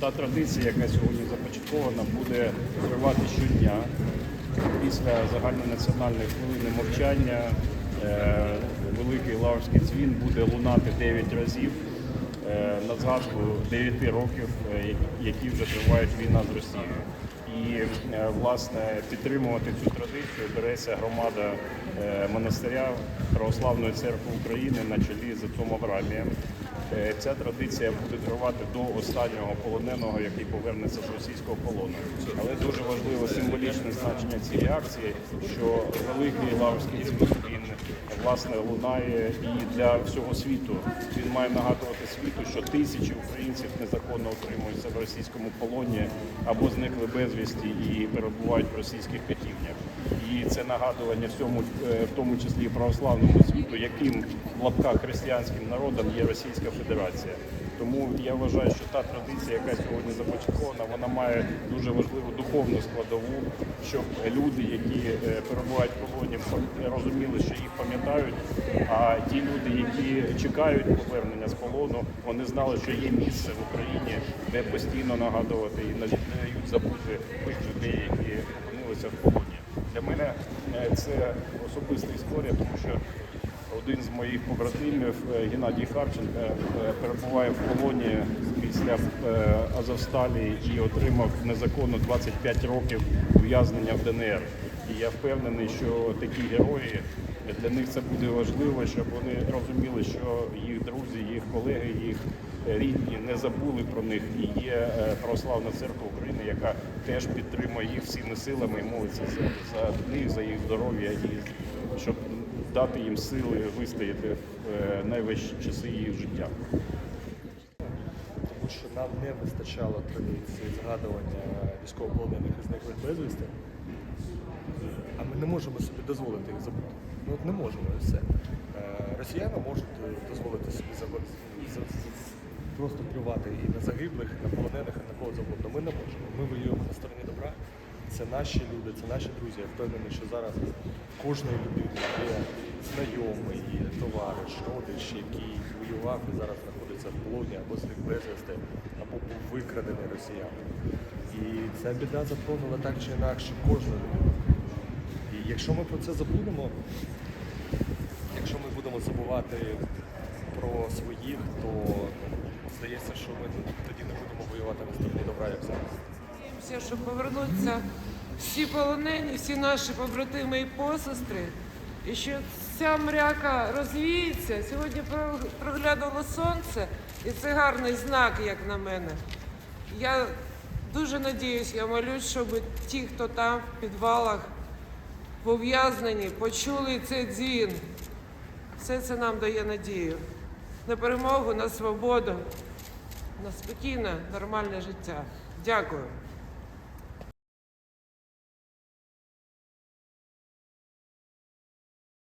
та традиція, яка сьогодні започаткована, буде тривати щодня. Після загальнонаціональної хвилини мовчання е, великий лаврський дзвін буде лунати 9 разів е, на згадку 9 років, е, які вже тривають війна з Росією. І власне підтримувати цю традицію береться громада монастиря Православної церкви України на чолі з отцом Авраамієм. Е, Ця традиція буде тривати до останнього полоненого, який повернеться з російського полону. Але дуже важливо символічне значення цієї акції, що великий лаврський дзвін він власне лунає і для всього світу. Він має нагадувати світу, що тисячі українців незаконно утримуються в російському полоні або зникли безвісті і перебувають в російських катівнях. І це нагадування всьому, е, в тому числі православному світу, яким в лапках християнським народом є Російська Федерація. Тому я вважаю, що та традиція, яка сьогодні започаткована, вона має дуже важливу духовну складову, щоб люди, які е, перебувають в полоні, розуміли, що їх пам'ятають. А ті люди, які чекають повернення з полону, вони знали, що є місце в Україні, де постійно нагадувати і не забути тих людей, які опинилися в полоні. Для мене е, це особиста історія, тому що один з моїх побратимів е, Геннадій Харченко е, перебуває в полоні після е, Азовсталі і отримав незаконно 25 років ув'язнення в ДНР. І я впевнений, що такі герої для них це буде важливо, щоб вони розуміли, що їх друзі, їх колеги, їх рідні не забули про них. І є православна церква України, яка теж підтримує їх всіми силами і молиться за них, за їх здоров'я і щоб дати їм сили вистояти в е, найважчі часи їх життя. тому що нам не вистачало традиції згадування військовополонених і зниклих безвісти, а ми не можемо собі дозволити їх забути. Ну от не можемо і все. Е, Росіяни можуть дозволити собі просто плювати і на загиблих, і на полонених, і на кого завгодно. Ми не можемо. Ми воюємо на стороні добра. Це наші люди, це наші друзі. Я впевнений, що зараз кожної людини є знайомий, є товариш, родич, який воював і зараз знаходиться в полоні або зник безвісти, або був викрадений росіянами. І ця біда затронула так чи інакше кожну людину. І якщо ми про це забудемо, якщо ми будемо забувати про своїх, то здається, що ми тоді не будемо воювати на стороні добра, як зараз. Надіємося, що повернуться всі полонені, всі наші побратими і посестри, і що ця мряка розвіється. Сьогодні про- проглянуло сонце, і це гарний знак, як на мене. Я дуже надіюсь, я молюсь, щоб ті, хто там в підвалах пов'язнені, почули цей дзвін. Все це нам дає надію на перемогу, на свободу, на спокійне, нормальне життя. Дякую.